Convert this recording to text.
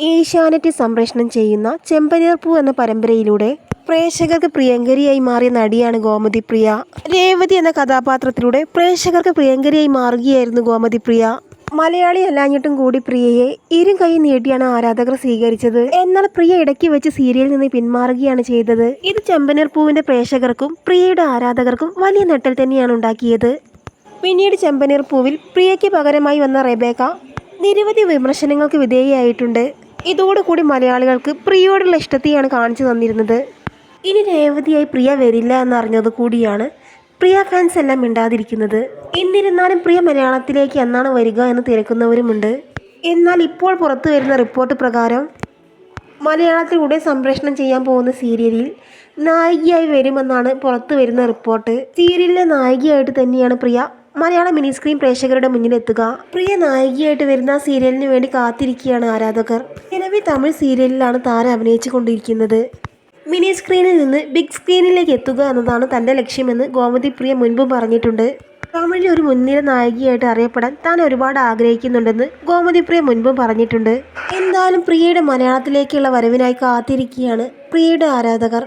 ഏഷ്യാനെറ്റ് സംപ്രേഷണം ചെയ്യുന്ന ചെമ്പനീർപ്പൂ എന്ന പരമ്പരയിലൂടെ പ്രേക്ഷകർക്ക് പ്രിയങ്കരിയായി മാറിയ നടിയാണ് ഗോമതി പ്രിയ. രേവതി എന്ന കഥാപാത്രത്തിലൂടെ പ്രേക്ഷകർക്ക് പ്രിയങ്കരിയായി മാറുകയായിരുന്നു ഗോമതി പ്രിയ. മലയാളി അല്ലാഞ്ഞിട്ടും കൂടി പ്രിയയെ ഇരും കൈ നീട്ടിയാണ് ആരാധകർ സ്വീകരിച്ചത്. എന്നാൽ പ്രിയ ഇടയ്ക്ക് വെച്ച് സീരിയലിൽ നിന്ന് പിന്മാറുകയാണ് ചെയ്തത്. ഇത് ചെമ്പനീർ പൂവിന്റെ പ്രേക്ഷകർക്കും പ്രിയയുടെ ആരാധകർക്കും വലിയ നെട്ടൽ തന്നെയാണ് ഉണ്ടാക്കിയത്. പിന്നീട് ചെമ്പനീർ പൂവിൽ പ്രിയയ്ക്ക് പകരമായി വന്ന റെബേക്ക നിരവധി വിമർശനങ്ങൾക്ക് വിധേയയായിട്ടുണ്ട്. ഇതോടുകൂടി മലയാളികൾക്ക് പ്രിയയോടുള്ള ഇഷ്ടത്തെയാണ് കാണിച്ചു തന്നിരുന്നത്. ഇനി രേവതിയായി പ്രിയ വരില്ല എന്നറിഞ്ഞത് കൂടിയാണ് പ്രിയ ഫാൻസ് എല്ലാം മിണ്ടാതിരിക്കുന്നത്. എന്നിരുന്നാലും പ്രിയ മലയാളത്തിലേക്ക് എന്നാണ് വരിക എന്ന് തിരക്കുന്നവരുമുണ്ട്. എന്നാൽ ഇപ്പോൾ പുറത്തു വരുന്ന റിപ്പോർട്ട് പ്രകാരം മലയാളത്തിലൂടെ സംപ്രേഷണം ചെയ്യാൻ പോകുന്ന സീരിയലിൽ നായികയായി വരുമെന്നാണ് പുറത്തു വരുന്ന റിപ്പോർട്ട്. സീരിയലിലെ നായികയായിട്ട് തന്നെയാണ് പ്രിയ മലയാള മിനി സ്ക്രീൻ പ്രേക്ഷകരുടെ മുന്നിലെത്തുക. പ്രിയ നായികയായിട്ട് വരുന്ന സീരിയലിന് വേണ്ടി കാത്തിരിക്കുകയാണ് ആരാധകർ. നിലവിൽ തമിഴ് സീരിയലിലാണ് താരം അഭിനയിച്ചു കൊണ്ടിരിക്കുന്നത്. മിനി സ്ക്രീനിൽ നിന്ന് ബിഗ് സ്ക്രീനിലേക്ക് എത്തുക എന്നതാണ് തന്റെ ലക്ഷ്യമെന്ന് ഗോമതി പ്രിയ മുൻപ് പറഞ്ഞിട്ടുണ്ട്. തമിഴിൽ ഒരു മുൻനിര നായികയായിട്ട് അറിയപ്പെടാൻ താൻ ഒരുപാട് ആഗ്രഹിക്കുന്നുണ്ടെന്ന് ഗോമതി പ്രിയ മുൻപും പറഞ്ഞിട്ടുണ്ട്. എന്തായാലും പ്രിയയുടെ മലയാളത്തിലേക്കുള്ള വരവിനായി കാത്തിരിക്കുകയാണ് പ്രിയയുടെ ആരാധകർ.